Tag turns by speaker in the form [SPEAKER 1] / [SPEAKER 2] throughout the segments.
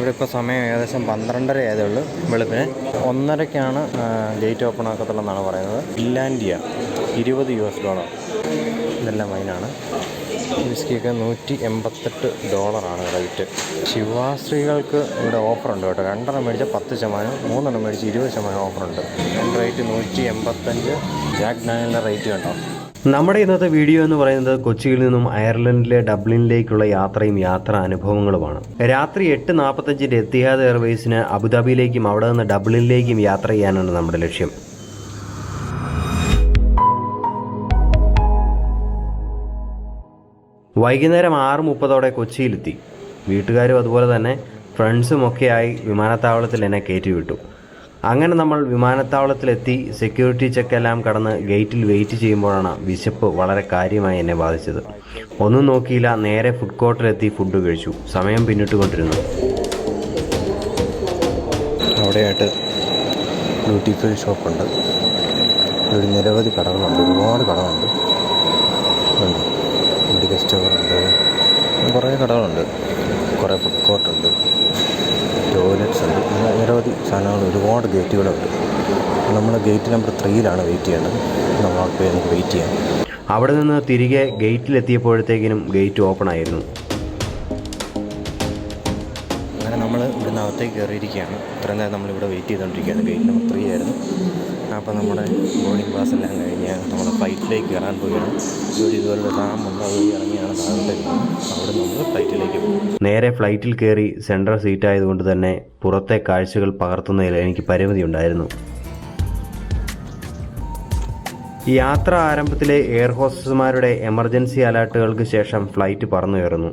[SPEAKER 1] ഇവിടെ ഇപ്പോൾ സമയം ഏകദേശം പന്ത്രണ്ടര ആയതേ ഉള്ളൂ വെളുപ്പിന്. ഒന്നരയ്ക്കാണ് ഗേറ്റ് ഓപ്പൺ ആക്കത്തുള്ളതെന്നാണ് പറയുന്നത്. ഫിൻലാൻഡിയ ഇരുപത് യു എസ് ഡോളർ. ഇതെല്ലാം വൈനാണ് വിസ്കിയൊക്കെ നൂറ്റി എൺപത്തെട്ട് ഡോളറാണ് റേറ്റ് ശിവാശ്രീകൾക്ക് ഇവിടെ ഓഫറുണ്ട് കേട്ടോ. രണ്ടെണ്ണം മേടിച്ചാൽ പത്ത് ശതമാനം മൂന്നെണ്ണം മേടിച്ച് ഇരുപത് ശതമാനം ഓഫറുണ്ട്. റേറ്റ് നൂറ്റി എൺപത്തഞ്ച് ജാക്ക് ഡാനിയലിന്റെ റേറ്റ് കണ്ടോ?
[SPEAKER 2] നമ്മുടെ ഇന്നത്തെ വീഡിയോ എന്ന് പറയുന്നത് കൊച്ചിയിൽ നിന്നും അയർലൻഡിലെ ഡബ്ലിനിലേക്കുള്ള യാത്രയും യാത്രാ അനുഭവങ്ങളുമാണ്. രാത്രി എട്ട് നാൽപ്പത്തഞ്ചിന്റെ എത്തിഹാദ് എയർവേസിന് അബുദാബിയിലേക്കും അവിടെ നിന്ന് ഡബ്ലിനിലേക്കും യാത്ര ചെയ്യാനാണ് നമ്മുടെ ലക്ഷ്യം. വൈകുന്നേരം ആറ് മുപ്പതോടെ കൊച്ചിയിലെത്തി. വീട്ടുകാരും അതുപോലെ തന്നെ ഫ്രണ്ട്സും ഒക്കെയായി വിമാനത്താവളത്തിൽ എന്നെ കയറ്റി വിട്ടു അങ്ങനെ നമ്മൾ വിമാനത്താവളത്തിലെത്തി സെക്യൂരിറ്റി ചെക്ക് എല്ലാം കടന്ന് ഗേറ്റിൽ വെയിറ്റ് ചെയ്യുമ്പോഴാണ് വിശപ്പ് വളരെ കാര്യമായി എന്നെ ബാധിച്ചത്. ഒന്നും നോക്കിയില്ല നേരെ ഫുഡ് കോർട്ടിലെത്തി ഫുഡ് കഴിച്ചു. സമയം പിന്നിട്ടുകൊണ്ടിരുന്നു.
[SPEAKER 1] അവിടെയായിട്ട് ഡ്യൂട്ടി ഫ്രീ ഷോപ്പുണ്ട് ഒരു നിരവധി കടകളുണ്ട്. ഒരുപാട് കടകളുണ്ട്. മെഡിക്കൽ സ്റ്റോറുണ്ട് കുറേ കടകളുണ്ട്. കുറേ ഫുഡ് കോർട്ടുണ്ട് നിരവധി സാധനങ്ങൾ ഒരുപാട് ഗേറ്റുകളുണ്ട്. നമ്മൾ ഗേറ്റ് നമ്പർ ത്രീയിലാണ് വെയിറ്റ് ചെയ്യേണ്ടത്. നമ്മൾ അവിടെ പോയി നമുക്ക് വെയിറ്റ് ചെയ്യാം.
[SPEAKER 2] അവിടെ നിന്ന് തിരികെ ഗേറ്റിലെത്തിയപ്പോഴത്തേക്കിനും ഗേറ്റ് ഓപ്പൺ ആയിരുന്നു.
[SPEAKER 1] അങ്ങനെ നമ്മൾ ഇവിടുന്ന് അകത്തേക്ക് കയറിയിരിക്കുകയാണ്. ഇത്രയും നേരം നമ്മളിവിടെ വെയിറ്റ് ചെയ്തുകൊണ്ടിരിക്കുകയാണ്. ഗേറ്റ് നമ്പർ ത്രീ ആയിരുന്നു. അപ്പോൾ നമ്മുടെ ബോർഡിംഗ് പാസ് എല്ലാം കഴിഞ്ഞ് നമ്മൾ ഫ്ലൈറ്റിലേക്ക് കയറാൻ പോവുകയാണ്. ഒരു ഇതുപോലെ ഡാമുണ്ട് അത് ഇറങ്ങിയാണ് താഴോട്ടേക്ക് അവിടെ നമ്മൾ ഫ്ലൈറ്റിലേക്ക് പോകും.
[SPEAKER 2] നേരെ ഫ്ലൈറ്റിൽ കയറി സെൻട്രൽ സീറ്റ് ആയതുകൊണ്ട് തന്നെ പുറത്തെ കാഴ്ചകൾ പകർത്തുന്നതിൽ എനിക്ക് പരിമിതി ഉണ്ടായിരുന്നു. യാത്ര ആരംഭത്തിലെ എയർ ഹോസ്റ്റസുമാരുടെ എമർജൻസി അലർട്ടുകൾക്ക് ശേഷം ഫ്ലൈറ്റ് പറന്നുയർന്നു.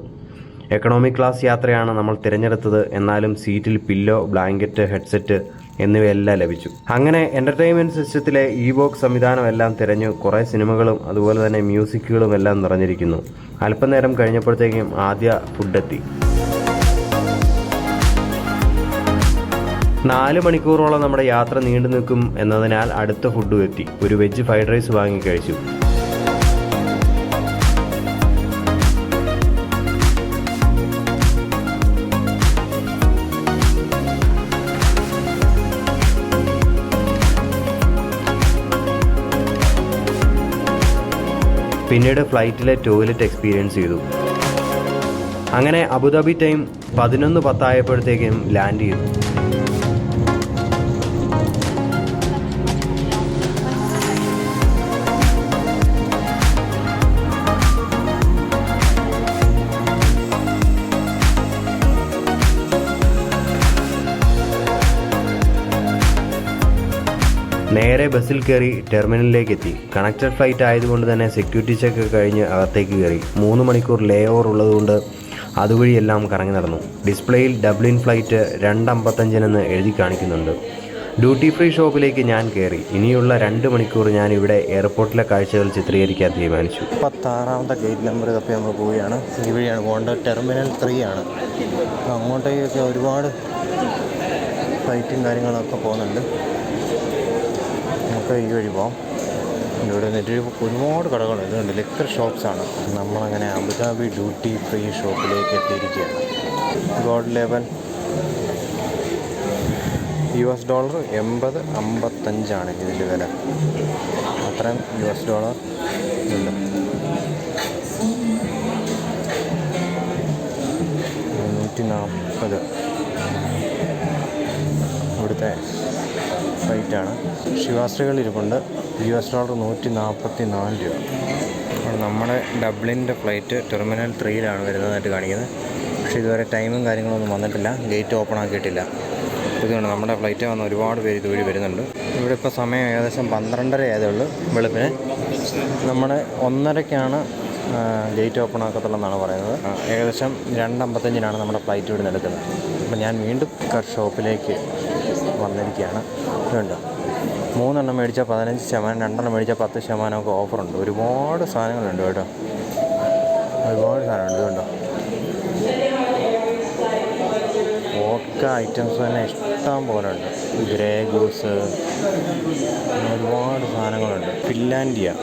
[SPEAKER 2] എക്കണോമിക് ക്ലാസ് യാത്രയാണ് നമ്മൾ തിരഞ്ഞെടുത്തത്. എന്നാലും സീറ്റിൽ പില്ലോ ബ്ലാങ്കറ്റ് ഹെഡ്സെറ്റ് എന്നിവയെല്ലാം ലഭിച്ചു. അങ്ങനെ എന്റർടൈൻമെന്റ് സിസ്റ്റത്തിലെ ഇ ബോക്സ് സംവിധാനം എല്ലാം തിരഞ്ഞു കുറേ സിനിമകളും അതുപോലെ തന്നെ മ്യൂസിക്കുകളും എല്ലാം നിറഞ്ഞിരിക്കുന്നു. അല്പനേരം കഴിഞ്ഞപ്പോഴത്തേക്കും ആദ്യ ഫുഡ് എത്തി. നാല് മണിക്കൂറോളം നമ്മുടെ യാത്ര നീണ്ടു നിൽക്കും എന്നതിനാൽ അടുത്ത ഫുഡും എത്തി. ഒരു വെജ് ഫ്രൈഡ് റൈസ് വാങ്ങി കഴിച്ചു. പിന്നീട് ഫ്ലൈറ്റിലെ ടോയ്ലറ്റ് എക്സ്പീരിയൻസ് ചെയ്തു. അങ്ങനെ അബുദാബി ടൈം പതിനൊന്ന് പത്തായപ്പോഴത്തേക്കും ലാൻഡ് ചെയ്തു. നേരെ ബസ്സിൽ കയറി ടെർമിനലിലേക്ക് എത്തി കണക്റ്റഡ് ഫ്ലൈറ്റ് ആയതുകൊണ്ട് തന്നെ സെക്യൂരിറ്റി ചെക്ക് കഴിഞ്ഞ് അകത്തേക്ക് കയറി. മൂന്ന് മണിക്കൂർ ലേ ഓവർ ഉള്ളതുകൊണ്ട് അതുവഴി എല്ലാം കറങ്ങി നടന്നു. ഡിസ്പ്ലേയിൽ ഡബ്ലിൻ ഫ്ലൈറ്റ് രണ്ടമ്പത്തഞ്ചിനെന്ന് എഴുതി കാണിക്കുന്നുണ്ട്. ഡ്യൂട്ടി ഫ്രീ ഷോപ്പിലേക്ക് ഞാൻ കയറി. ഇനിയുള്ള രണ്ട് മണിക്കൂർ ഞാൻ ഇവിടെ എയർപോർട്ടിലെ കാഴ്ചകൾ ചിത്രീകരിക്കാൻ തീരുമാനിച്ചു.
[SPEAKER 1] പത്താറാമത്തെ ഗേറ്റ് നമ്പർ തപ്പി നമ്മൾ പോവുകയാണ്. ഈ വഴിയാണ് പോകേണ്ടത്. ടെർമിനൽ ത്രീ ആണ്. അങ്ങോട്ടേക്കൊക്കെ ഒരുപാട് ഫ്ലൈറ്റും കാര്യങ്ങളൊക്കെ പോകുന്നുണ്ട്. നമുക്ക് ഈ വഴി ഇവിടെ നിന്നിട്ട് ഒരുപാട് കടകൾ ഇതുണ്ട്. ലിക്കർ ഷോപ്സാണ് നമ്മളങ്ങനെ അബുദാബി ഡ്യൂട്ടി ഫ്രീ ഷോപ്പിലേക്ക് എത്തിയിരിക്കുകയാണ്. God level U S dollar എൺപത് അമ്പത്തഞ്ചാണ് ഇതിന്റെ വില. അത്രയും യു എസ് ഡോളർ ഉണ്ട്. നൂറ്റി നാൽപ്പത് ഇവിടുത്തെ റേറ്റാണ് ശിവാശ്രീകൾ ഇരിപ്പുണ്ട് യു എസ് ഡോളർ നൂറ്റി നാൽപ്പത്തി നാല് രൂപ. അപ്പോൾ നമ്മുടെ ഡബ്ലിന്റെ ഫ്ലൈറ്റ് ടെർമിനൽ ത്രീയിലാണ് വരുന്നതായിട്ട് കാണിക്കുന്നത്. പക്ഷേ ഇതുവരെ ടൈമും കാര്യങ്ങളൊന്നും വന്നിട്ടില്ല. ഗേറ്റ് ഓപ്പൺ ആക്കിയിട്ടില്ല. ഇതുകൊണ്ട് നമ്മുടെ ഫ്ലൈറ്റ് വന്ന് ഒരുപാട് പേര് ഇതുവഴി വരുന്നുണ്ട്. ഇവിടെ ഇപ്പോൾ സമയം ഏകദേശം പന്ത്രണ്ടര ആയതേ ഉള്ളൂ വെളുപ്പിന്. നമ്മൾ ഒന്നരയ്ക്കാണ് ഗേറ്റ് ഓപ്പൺ ആക്കത്തുള്ളതെന്നാണ് പറയുന്നത്. ഏകദേശം രണ്ടമ്പത്തഞ്ചിനാണ് നമ്മുടെ ഫ്ലൈറ്റ് ഇവിടെ നിന്ന് എടുക്കുന്നത്. അപ്പോൾ ഞാൻ വീണ്ടും കർ ഷോപ്പിലേക്ക് വന്നിരിക്കുകയാണ്. ഇതുണ്ട്. മൂന്നെണ്ണം മേടിച്ചാൽ പതിനഞ്ച് ശതമാനം രണ്ടെണ്ണം മേടിച്ചാൽ പത്ത് ശതമാനമൊക്കെ ഓഫറുണ്ട്. ഒരുപാട് സാധനങ്ങളുണ്ട് കേട്ടോ. ഒരുപാട് സാധനമുണ്ട് ഇതുണ്ടോ? വോഡ്ക ഐറ്റംസ് തന്നെ ഇഷ്ടം പോലെ ഉണ്ട്. ഗ്രേ ഗൂസ് ഒരുപാട് സാധനങ്ങളുണ്ട്. ഫിൻലാൻഡിയ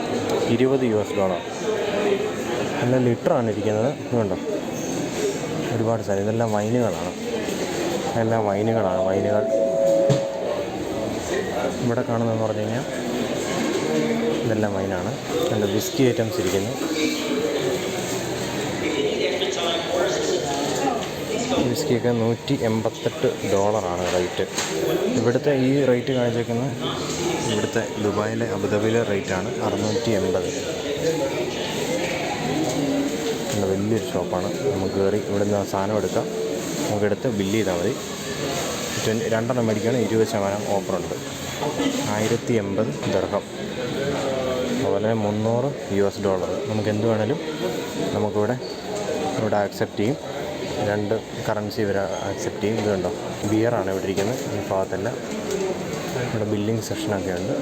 [SPEAKER 1] ഇരുപത് യു എസ് ഡോളർ നല്ല ലിറ്ററാണ് ഇരിക്കുന്നത്. ഇതുണ്ടോ? ഒരുപാട് സാധനം. ഇതെല്ലാം വൈനുകളാണ്. എല്ലാം വൈനുകളാണ്. വൈനുകൾ ഇവിടെ കാണുന്നതെന്ന് പറഞ്ഞു കഴിഞ്ഞാൽ ഇതെല്ലാം വൈനാണ് നല്ല വിസ്കി ഐറ്റംസ് ഇരിക്കുന്നു. വിസ്കിയൊക്കെ നൂറ്റി എൺപത്തെട്ട് ഡോളറാണ് റേറ്റ് ഇവിടുത്തെ ഈ റേറ്റ് കാണിച്ചേക്കുന്നത് ഇവിടുത്തെ ദുബായിലെ അബുദാബിയിലെ റേറ്റാണ് അറുന്നൂറ്റി എൺപത് നല്ല വലിയൊരു ഷോപ്പാണ് നമുക്ക് കയറി ഇവിടുന്ന് സാധനം എടുക്കാം. നമുക്ക് എടുത്ത് ബില്ല് ചെയ്താൽ മതി. ട്വൻ രണ്ടെണ്ണം മേടിക്കുകയാണെങ്കിൽ ഇരുപത് ശതമാനം ഓഫറുണ്ട് ആയിരത്തി എൺപത് ദർഹം. അതുപോലെ മുന്നൂറ് യു എസ് ഡോളർ. നമുക്ക് എന്ത് വേണേലും നമുക്കിവിടെ ഇവിടെ ആക്സെപ്റ്റ് ചെയ്യും. രണ്ട് കറൻസി ഇവർ ആക്സെപ്റ്റ് ചെയ്യും. ഇത് കണ്ടോ? ബിയറാണ് ഇവിടെ ഇരിക്കുന്നത്. ഈ ഭാഗത്തെല്ലാം. ഇവിടെ ബില്ലിംഗ് സെഷനൊക്കെ ഉണ്ട്.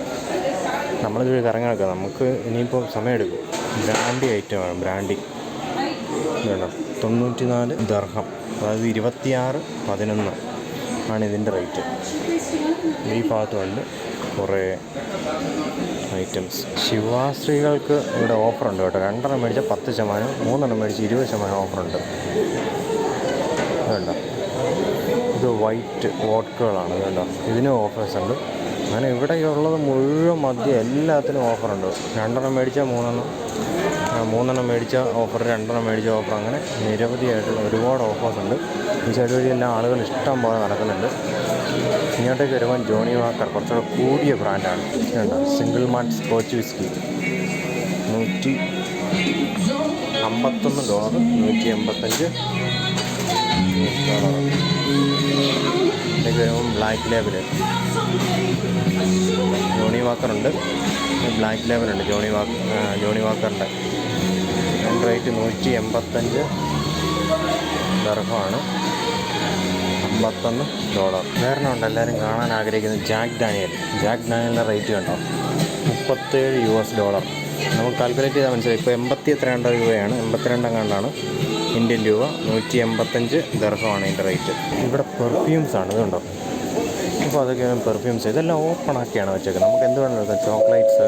[SPEAKER 1] നമ്മളിത് കറങ്ങി നടക്കുക നമുക്ക് ഇനിയിപ്പോൾ സമയമെടുക്കും. ബ്രാൻഡി ഐറ്റം ആണ് ബ്രാൻഡി വേണം തൊണ്ണൂറ്റി നാല് ദർഹം. അതായത് ഇരുപത്തിയാറ് പതിനൊന്ന്. ആണ് ഇതിന്റെ റേറ്റ്. ഈ ഭാഗത്തുണ്ട് കുറേ ഐറ്റംസ് ശിവാശ്രീകൾക്ക് ഇവിടെ ഓഫറുണ്ട് കേട്ടോ. രണ്ടെണ്ണം മേടിച്ചാൽ പത്ത് ശതമാനം മൂന്നെണ്ണം മേടിച്ച് ഇരുപത് ശതമാനം ഓഫറുണ്ട് വേണ്ട ഇത് വൈറ്റ് വോട്ടുകളാണ് വേണ്ട ഇതിനും ഓഫേഴ്സ് ഉണ്ട്. അങ്ങനെ ഇവിടെ ഉള്ളത് മുഴുവൻ മദ്യം എല്ലാത്തിനും ഓഫറുണ്ട് രണ്ടെണ്ണം മേടിച്ചാൽ മൂന്നെണ്ണം മൂന്നെണ്ണം മേടിച്ച ഓഫർ രണ്ടെണ്ണം മേടിച്ച ഓഫർ അങ്ങനെ നിരവധിയായിട്ടുള്ള ഒരുപാട് ഓഫേഴ്സ് ഉണ്ട്. ഈ സൈഡ് എല്ലാം ആളുകൾ ഇഷ്ടം പോലെ നടക്കുന്നുണ്ട്. ഇങ്ങോട്ടേക്ക് വരുമ്പോൾ ജോണി വാക്കർ കുറച്ചുകൂടെ കൂടിയ ബ്രാൻഡാണ് വേണ്ട സിംഗിൾ മാർട്ട് സ്കോച്ച് വിസ്കി നൂറ്റി അമ്പത്തൊന്ന് ഡോളർ നൂറ്റി എൺപത്തഞ്ച്. ഡോളർ ഇതിലേക്ക് വരുമ്പം ബ്ലാക്ക് ലേബിൾ ജോണി വാക്കറുണ്ട് ബ്ലാക്ക് ലേബലുണ്ട് ജോണി വാക്ക് ജോണി വാക്കറിന്റെ. റേറ്റ് നൂറ്റി എൺപത്തഞ്ച്. ദർഹമാണ്. അമ്പത്തൊന്ന് ഡോളർ. വേറെ ഉണ്ട്. എല്ലാവരും കാണാൻ ആഗ്രഹിക്കുന്നത് ജാക്ക് ഡാനിയൽ. ജാക്ക് ഡാനിയലിന്റെ റേറ്റ് കണ്ടോ? മുപ്പത്തേഴ് യു എസ് ഡോളർ നമുക്ക് കാൽക്കുലേറ്റ് ചെയ്താൽ മനസ്സിലായി. ഇപ്പോൾ എൺപത്തി എത്രണ്ട് രൂപയാണ്. എൺപത്തിരണ്ട് കണ്ടാണ് ഇന്ത്യൻ രൂപ. നൂറ്റി എൺപത്തഞ്ച് ദർഹമാണ് ഇതിന്റെ റേറ്റ് ഇവിടെ പെർഫ്യൂംസ് ആണ്. ഇതുണ്ടോ? അപ്പോൾ അതൊക്കെ പെർഫ്യൂംസ് ഇതെല്ലാം ഓപ്പൺ ആക്കിയാണ് വെച്ചേക്കുന്നത്. നമുക്ക് എന്ത് വേണം എടുക്കാം. ചോക്ലേറ്റ്സ്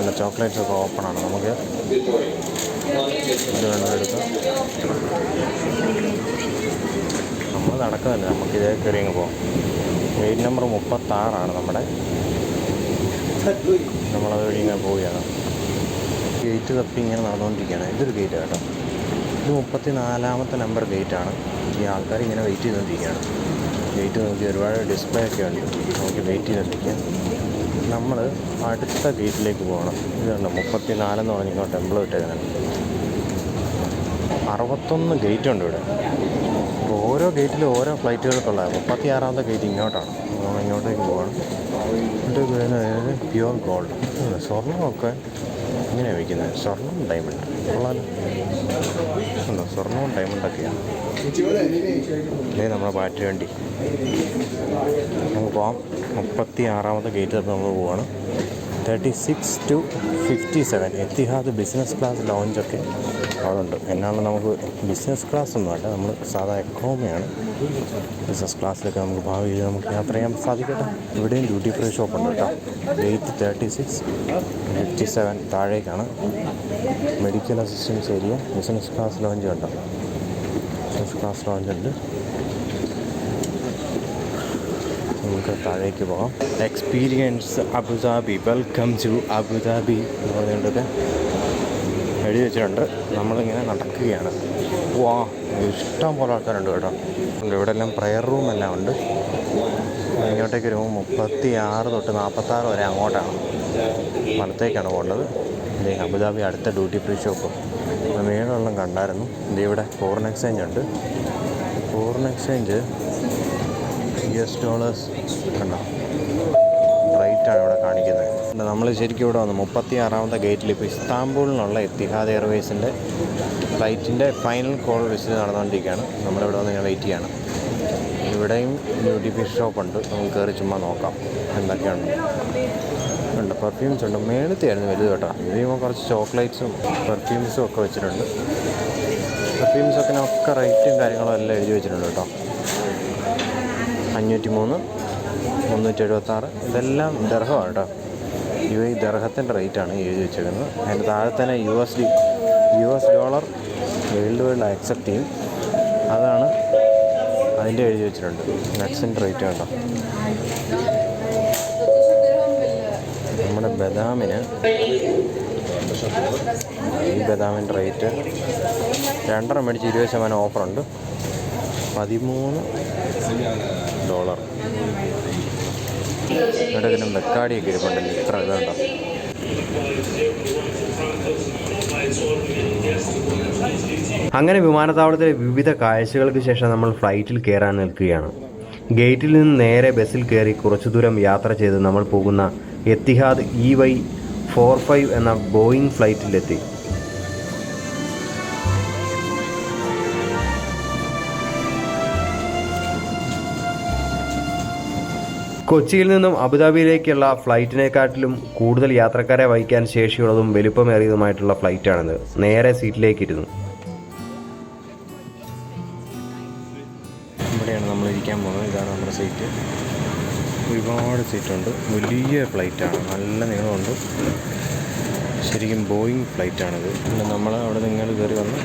[SPEAKER 1] അല്ല ചോക്ലേറ്റ്സ് ഒക്കെ ഓപ്പണാണ് നമുക്ക് എന്ത് വേണം എടുക്കാം. നടക്കുന്നില്ല നമുക്ക് ഇതേ കയറി അങ്ങ് പോകാം ഗേറ്റ് നമ്പർ മുപ്പത്താറാണ് നമ്മുടെ. നമ്മളത് വഴി ഇങ്ങനെ പോവുകയാണ്. ഗേറ്റ് തപ്പി ഇങ്ങനെ നടന്നുകൊണ്ടിരിക്കുകയാണ്. ഇതൊരു ഗേറ്റ് കേട്ടോ. ഇത് മുപ്പത്തി നാലാമത്തെ നമ്പർ ഗേറ്റാണ് ഈ ആൾക്കാർ ഇങ്ങനെ വെയിറ്റ് ചെയ്തുകൊണ്ടിരിക്കുകയാണ്. ഗേറ്റ് നോക്കി ഒരുപാട് ഡിസ്പ്ലേ ഒക്കെ ഉണ്ട്. നമുക്ക് വെയിറ്റ് ചെയ്തിരിക്കാം നമ്മൾ അടുത്ത ഗേറ്റിലേക്ക് പോകണം. ഇതുണ്ട് മുപ്പത്തി നാലെന്ന് പറഞ്ഞിങ്ങോട്ട് ടെമ്പിൾ ഇട്ടേക്കുന്നത്. അറുപത്തൊന്ന് ഗേറ്റ് ഉണ്ട് ഇവിടെ ഓരോ ഗേറ്റിലും ഓരോ ഫ്ലൈറ്റുകൾക്കുള്ള മുപ്പത്തി ആറാമത്തെ ഗേറ്റ് ഇങ്ങോട്ടാണ്. നമ്മൾ ഇങ്ങോട്ടേക്ക് പോകണം എന്നിട്ട് വരുന്നത് പ്യുവർ ഗോൾഡ് സ്വർണമൊക്കെ ഇങ്ങനെ വയ്ക്കുന്നത് സ്വർണം ഡയമണ്ട് കൊള്ളാലോ. ഉണ്ടോ? സ്വർണവും ഡയമണ്ടൊക്കെയാണ് ഇതേ നമ്മുടെ ബാറ്ററി വണ്ടി. നമുക്ക് പോകാം മുപ്പത്തി ആറാമത്തെ ഗേറ്റ് തപ്പി നമ്മൾ പോവാണ്. Thirty six two fifty seven Etihad business class ലോഞ്ചൊക്കെ ഉണ്ട് എന്നാണ് നമുക്ക് ബിസിനസ് ക്ലാസ് ഒന്നും അല്ല. നമ്മൾ സാധാ എക്കോമിയാണ് ബിസിനസ് ക്ലാസ്സിലൊക്കെ നമുക്ക് ഭാവിയിൽ നമുക്ക് യാത്ര ചെയ്യാൻ സാധിക്കട്ടെ. ഇവിടെയും ഡ്യൂട്ടി ഫ്രീ ഷോപ്പ് ഉണ്ട് കേട്ടോ. Eight thirty six fifty seven താഴേക്കാണ്. Medical assistance area business class lounge ഉണ്ടോ ബിസിനസ് ക്ലാസ് ലോഞ്ച് ഉണ്ട്. നമുക്ക് താഴേക്ക് പോകാം. Experience Abu Dhabi welcome to Abu Dhabi എന്ന് പറഞ്ഞുകൊണ്ടൊക്കെ എഴുതി വെച്ചിട്ടുണ്ട്. നമ്മളിങ്ങനെ നടക്കുകയാണ്. വാ ഇഷ്ടം പോലെ ആൾക്കാരുണ്ട് കേട്ടോ. ഇവിടെ എല്ലാം പ്രെയർ റൂം എല്ലാം ഉണ്ട്. ഇങ്ങോട്ടേക്ക് വരുമ്പോൾ മുപ്പത്തി ആറ് തൊട്ട് നാൽപ്പത്താറ് വരെ അങ്ങോട്ടാണ്. വലത്തേക്കാണ് പോകേണ്ടത്. ഇതേ അബുദാബി അടുത്ത ഡ്യൂട്ടി ഫ്രീ ഷോപ്പ് മേളെല്ലാം കണ്ടായിരുന്നു. ഇത് ഇവിടെ ഫോറിൻ എക്സ്ചേഞ്ച് ഉണ്ട്. Foreign exchange U S dollars കണ്ടോ? റേറ്റാണ് ഇവിടെ കാണിക്കുന്നത്. നമ്മൾ ശരിക്കും ഇവിടെ വന്നു. മുപ്പത്തി ആറാമത്തെ ഗേറ്റിൽ ഇപ്പോൾ ഇസ്താംബൂളിൽ നിന്നുള്ള എത്തിഹാദ് എയർവേസിന്റെ ഫ്ലൈറ്റിന്റെ ഫൈനൽ കോൾ വിസിറ്റ് നടന്നുകൊണ്ടിരിക്കുകയാണ്. നമ്മളിവിടെ വന്ന് ഇങ്ങനെ വെയിറ്റ് ചെയ്യണം. ഇവിടെയും ബ്യൂട്ടി ഫിഷ് ഷോപ്പ് ഉണ്ട്. നമുക്ക് കയറി ചുമ്മാ നോക്കാം എന്തൊക്കെയാണ്. ഉണ്ട് പെർഫ്യൂംസ് ഉണ്ട്. മേളത്തെയായിരുന്നു വലുത് കേട്ടോ. ഇത് ചെയ്യുമ്പോൾ കുറച്ച് ചോക്ലേറ്റ്സും പെർഫ്യൂംസും ഒക്കെ വെച്ചിട്ടുണ്ട്. പെർഫ്യൂംസൊക്കെ ഒക്കെ റേറ്റും കാര്യങ്ങളും എല്ലാം എഴുതി വെച്ചിട്ടുണ്ട് കേട്ടോ. അഞ്ഞൂറ്റി മൂന്ന് മുന്നൂറ്റി എഴുപത്താറ് ഇതെല്ലാം ദർഹമാണ് കേട്ടോ. യു എ ദർഹത്തിന്റെ റേറ്റാണ് എഴുതി വെച്ചേക്കുന്നത്. അതിന്റെ താഴെ തന്നെ U S D U S dollar world wide accept ചെയ്യും. അതാണ് അതിന്റെ എഴുതി വെച്ചിട്ടുണ്ട്. നട്ട്സിന്റെ റേറ്റ് കണ്ടോ നമ്മുടെ ബദാമിന് ഈ ബദാമിന്റെ റേറ്റ് രണ്ടര മേടിച്ച് ഇരുപത് ശതമാനം ഓഫറുണ്ട് പതിമൂന്ന് ഡോളർ ഇവിടെ ഇരിപ്പുണ്ട് ഇത്ര ഇതുണ്ടോ?
[SPEAKER 2] അങ്ങനെ വിമാനത്താവളത്തിലെ വിവിധ കാഴ്ചകൾക്ക് ശേഷം നമ്മൾ ഫ്ലൈറ്റിൽ കയറാൻ നിൽക്കുകയാണ്. ഗേറ്റിൽ നിന്ന് നേരെ ബസ്സിൽ കയറി കുറച്ചു ദൂരം യാത്ര ചെയ്ത് നമ്മൾ പോകുന്ന Etihad E Y four five എന്ന ബോയിങ് ഫ്ലൈറ്റിലെത്തി കൊച്ചിയിൽ നിന്നും അബുദാബിയിലേക്കുള്ള ഫ്ലൈറ്റിനെക്കാട്ടിലും കൂടുതൽ യാത്രക്കാരെ വഹിക്കാൻ ശേഷിയുള്ളതും വലുപ്പമേറിയതുമായിട്ടുള്ള ഫ്ലൈറ്റാണിത്. നേരെ സീറ്റിലേക്ക് ഇരുന്നു
[SPEAKER 1] ഇവിടെയാണ് നമ്മൾ ഇരിക്കാൻ പോകുന്നത്. ഇതാണ് നമ്മുടെ സീറ്റ്. ഒരുപാട് സീറ്റുണ്ട്. വലിയ ഫ്ലൈറ്റാണ്. നല്ല നീളമുണ്ട്. ശരിക്കും ബോയിങ് ഫ്ലൈറ്റാണിത്. പിന്നെ നമ്മൾ അവിടെ നിങ്ങൾ കയറി വന്ന്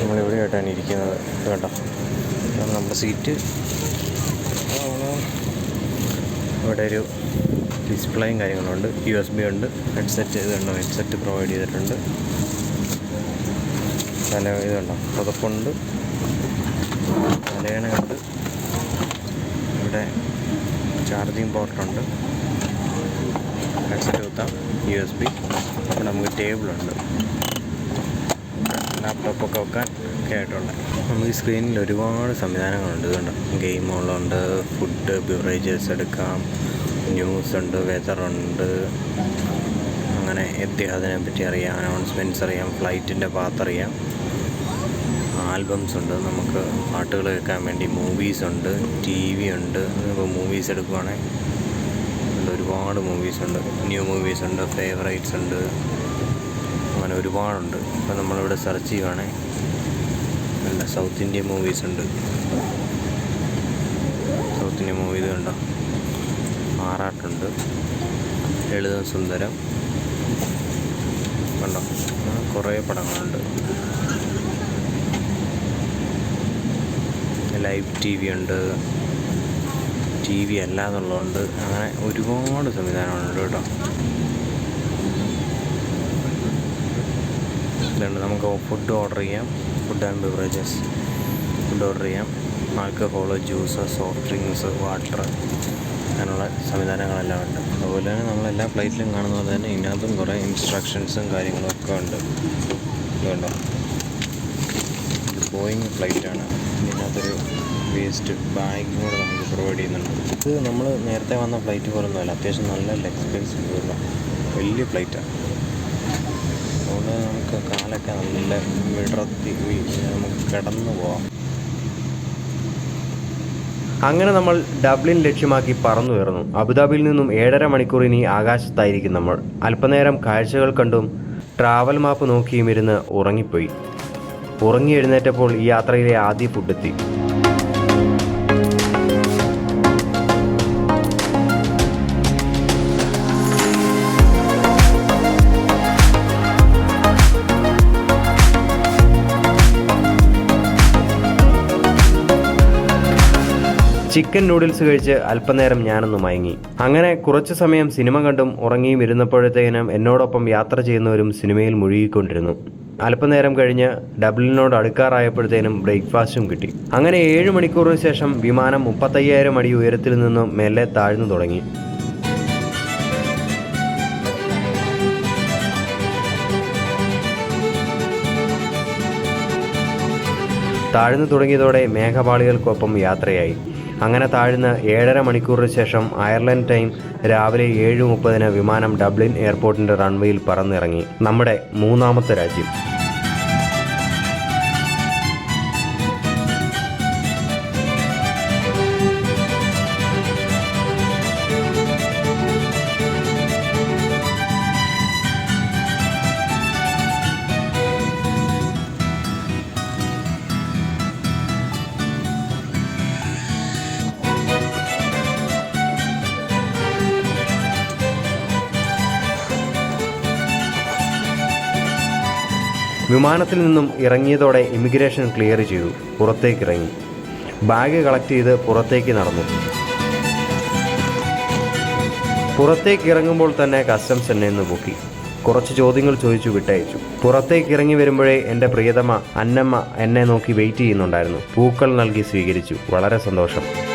[SPEAKER 1] നമ്മളെവിടെയായിട്ടാണ് ഇരിക്കുന്നത്. കേട്ടോ നമ്മുടെ സീറ്റ്. ഇവിടെ ഒരു ഡിസ്പ്ലേയും കാര്യങ്ങളുണ്ട്. യു എസ് ബി ഉണ്ട്. ഹെഡ്സെറ്റ് ഇതുണ്ടോ ഹെഡ്സെറ്റ് പ്രൊവൈഡ് ചെയ്തിട്ടുണ്ട്. തല ഇതുണ്ടോ പുതപ്പുണ്ട്. തലയണയുണ്ട് ഇവിടെ ചാർജിങ് പോർട്ടുണ്ട് ഹെഡ്സെറ്റ് കുത്താം. യു എസ് ബി ഇവിടെ നമുക്ക് ടേബിളുണ്ട് ലാപ്ടോപ്പൊക്കെ വെക്കാൻ. ഒക്കെ ആയിട്ടുള്ള നമുക്ക് ഈ സ്ക്രീനിൽ ഒരുപാട് സംവിധാനങ്ങളുണ്ട് ഇതുണ്ട് ഗെയിമുകളുണ്ട് ഫുഡ് ബിവറേജസ് എടുക്കാം ന്യൂസ് ഉണ്ട് വെതറുണ്ട് അങ്ങനെ എത്തിഹാദിനെ പറ്റി അറിയാം അനൗൺസ്മെന്റ്സ് അറിയാം ഫ്ലൈറ്റിന്റെ പാത്ത് അറിയാം. ആൽബംസ് ഉണ്ട് നമുക്ക് പാട്ടുകൾ കേൾക്കാൻ വേണ്ടി മൂവീസ് ഉണ്ട് ടി വി ഉണ്ട്. ഇപ്പോൾ മൂവീസ് എടുക്കുവാണെങ്കിൽ ഒരുപാട് മൂവീസ് ഉണ്ട്. ന്യൂ മൂവീസ് ഉണ്ട് ഫേവറേറ്റ്സ് ഉണ്ട്. അങ്ങനെ ഒരുപാടുണ്ട്. ഇപ്പോൾ നമ്മളിവിടെ സെർച്ച് ചെയ്യുവാണെങ്കിൽ നല്ല സൗത്ത് ഇന്ത്യൻ മൂവീസ് ഉണ്ട്. സൗത്ത് ഇന്ത്യൻ മൂവീസ് കണ്ടോ? ആറാട്ടുണ്ട്. ലളിതം സുന്ദരം. കണ്ടോ? കുറേ പടങ്ങളുണ്ട്. ലൈവ് ടി വി ഉണ്ട്. ടി വി അല്ലാതുള്ളതുകൊണ്ട് അങ്ങനെ ഒരുപാട് സംവിധാനങ്ങളുണ്ട് കേട്ടോ. ഇതുണ്ട്. നമുക്ക് ഫുഡ് ഓർഡർ ചെയ്യാം. Food and beverages food order ചെയ്യാം. Alcohol juice soft drinks water അങ്ങനെയുള്ള സംവിധാനങ്ങളെല്ലാം ഉണ്ട്. അതുപോലെ തന്നെ നമ്മളെല്ലാ ഫ്ലൈറ്റിലും കാണുന്ന പോലെ തന്നെ ഇതിനകത്തും കുറേ ഇൻസ്ട്രക്ഷൻസും കാര്യങ്ങളും ഒക്കെ ഉണ്ട്. ഇതുണ്ടോ? ഇത് പോയിങ് ഫ്ലൈറ്റാണ് ഇതിനകത്തൊരു വേസ്റ്റ് ബാഗ് കൂടെ നമുക്ക് പ്രൊവൈഡ് ചെയ്യുന്നുണ്ട്. ഇത് നമ്മൾ നേരത്തെ വന്ന ഫ്ലൈറ്റ് പോലൊന്നുമല്ല. അത്യാവശ്യം നല്ല എക്സ്പെൻസീവ് വലിയ ഫ്ലൈറ്റാണ് അതുകൊണ്ട് നമുക്ക് കാലൊക്കെ നല്ല വിടർത്തി നമുക്ക് കിടന്നു പോവാം.
[SPEAKER 2] അങ്ങനെ നമ്മൾ ഡബ്ലിൻ ലക്ഷ്യമാക്കി പറന്നു ഉയർന്നു അബുദാബിയിൽ നിന്നും ഏഴര മണിക്കൂർ ഇനി ആകാശത്തായിരിക്കും നമ്മൾ. അല്പനേരം കാഴ്ചകൾ കണ്ടും ട്രാവൽ മാപ്പ് നോക്കിയും ഇരുന്ന് ഉറങ്ങിപ്പോയി. ഉറങ്ങി എഴുന്നേറ്റപ്പോൾ ഈ യാത്രയിലെ ആദ്യ ഫുഡെത്തി ചിക്കൻ നൂഡിൽസ് കഴിച്ച് അല്പനേരം ഞാനൊന്ന് മയങ്ങി. അങ്ങനെ കുറച്ചു സമയം സിനിമ കണ്ടും ഉറങ്ങിയും ഇരുന്നപ്പോഴത്തേനും എന്നോടൊപ്പം യാത്ര ചെയ്യുന്നവരും സിനിമയിൽ മുഴുകിക്കൊണ്ടിരുന്നു. അല്പനേരം കഴിഞ്ഞ് ഡബ്ലിനോട് അടുക്കാറായപ്പോഴത്തേനും ബ്രേക്ക്ഫാസ്റ്റും കിട്ടി. അങ്ങനെ ഏഴ് മണിക്കൂറിന് ശേഷം വിമാനം മുപ്പത്തയ്യായിരം അടി ഉയരത്തിൽ നിന്നും മെല്ലെ താഴ്ന്നു തുടങ്ങി. താഴ്ന്നു തുടങ്ങിയതോടെ മേഘപാളികൾക്കൊപ്പം യാത്രയായി. അങ്ങനെ താഴ്ന്ന് ഏഴര മണിക്കൂറിന് ശേഷം അയർലൻഡ് ടൈം രാവിലെ ഏഴ് മുപ്പതിന് വിമാനം ഡബ്ലിൻ എയർപോർട്ടിന്റെ റൺവേയിൽ പറന്നിറങ്ങി. നമ്മുടെ മൂന്നാമത്തെ രാജ്യം. വിമാനത്തിൽ നിന്നും ഇറങ്ങിയതോടെ ഇമിഗ്രേഷൻ ക്ലിയർ ചെയ്തു. പുറത്തേക്ക് ഇറങ്ങി ബാഗ് കളക്ട് ചെയ്ത് പുറത്തേക്ക് നടന്നു. പുറത്തേക്ക് ഇറങ്ങുമ്പോൾ തന്നെ കസ്റ്റംസ് എന്നെ ഒന്ന് പൊക്കി. കുറച്ച് ചോദ്യങ്ങൾ ചോദിച്ചു വിട്ടയച്ചു. പുറത്തേക്ക് ഇറങ്ങി വരുമ്പോഴേ എന്റെ പ്രിയതമ അന്നമ്മ എന്നെ നോക്കി വെയിറ്റ് ചെയ്യുന്നുണ്ടായിരുന്നു. പൂക്കൾ നൽകി സ്വീകരിച്ചു. വളരെ സന്തോഷം.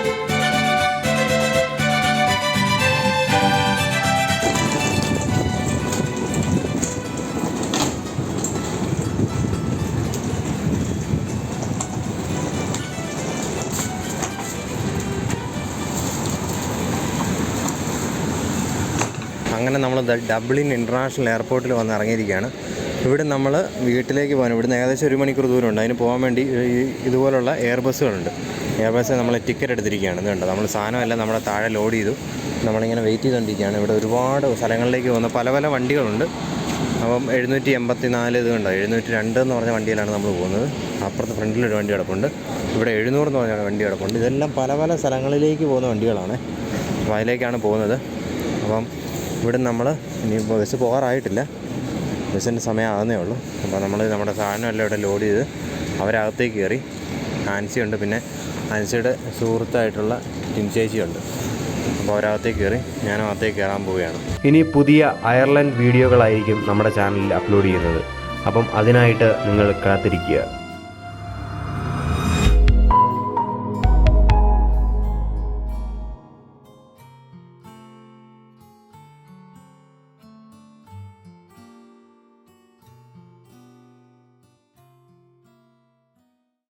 [SPEAKER 1] നമ്മൾ ഡബ്ലിൻ ഇന്റർനാഷണൽ എയർപോർട്ടിൽ വന്ന് ഇറങ്ങിയിരിക്കുകയാണ്. ഇവിടെ നമ്മൾ വീട്ടിലേക്ക് പോകാൻ ഇവിടുന്ന് ഏകദേശം ഒരു മണിക്കൂർ ദൂരമുണ്ട്. അതിന് പോകാൻ വേണ്ടി ഇതുപോലുള്ള എയർ ബസ്സുകളുണ്ട്. എയർ ബസ് നമ്മൾ ടിക്കറ്റ് എടുത്തിരിക്കുകയാണ്. ഇതുണ്ട് നമ്മൾ സാധനമല്ല നമ്മുടെ താഴെ ലോഡ് ചെയ്തു. നമ്മളിങ്ങനെ വെയിറ്റ് ചെയ്തുകൊണ്ടിരിക്കുകയാണ് ഇവിടെ ഒരുപാട് സ്ഥലങ്ങളിലേക്ക് പോകുന്ന പല പല വണ്ടികളുണ്ട്. അപ്പം എഴുന്നൂറ്റി എൺപത്തി നാല് ഇത് കണ്ടോ? എഴുന്നൂറ്റി രണ്ട് എന്ന് പറഞ്ഞ വണ്ടിയിലാണ് നമ്മൾ പോകുന്നത്. അപ്പുറത്ത് ഫ്രണ്ടിലൊരു വണ്ടി കിടപ്പുണ്ട്. ഇവിടെ എഴുന്നൂറ് എന്ന് പറഞ്ഞ വണ്ടി കിടപ്പുണ്ട്. ഇതെല്ലാം പല പല സ്ഥലങ്ങളിലേക്ക് പോകുന്ന വണ്ടികളാണ്. അപ്പോൾ അതിലേക്കാണ് പോകുന്നത്. അപ്പം ഇവിടെ നമ്മൾ ഇനി ബസ് പോകാറായിട്ടില്ല. ബസ്സിന്റെ സമയം ആകുന്നേ ഉള്ളൂ. അപ്പോൾ നമ്മൾ നമ്മുടെ സാധനം എല്ലാം ഇവിടെ ലോഡ് ചെയ്ത് അവരകത്തേക്ക് കയറി. ആൻസിയുണ്ട് പിന്നെ ആൻസിയുടെ സുഹൃത്തായിട്ടുള്ള ടിൻചേച്ചിയുണ്ട് അപ്പോൾ അവരകത്തേക്ക് കയറി ഞാനും അകത്തേക്ക് കയറാൻ പോവുകയാണ്.
[SPEAKER 2] ഇനി പുതിയ അയർലൻഡ് വീഡിയോകളായിരിക്കും നമ്മുടെ ചാനലിൽ അപ്ലോഡ് ചെയ്യുന്നത്. അപ്പം അതിനായിട്ട് നിങ്ങൾ കാത്തിരിക്കുക.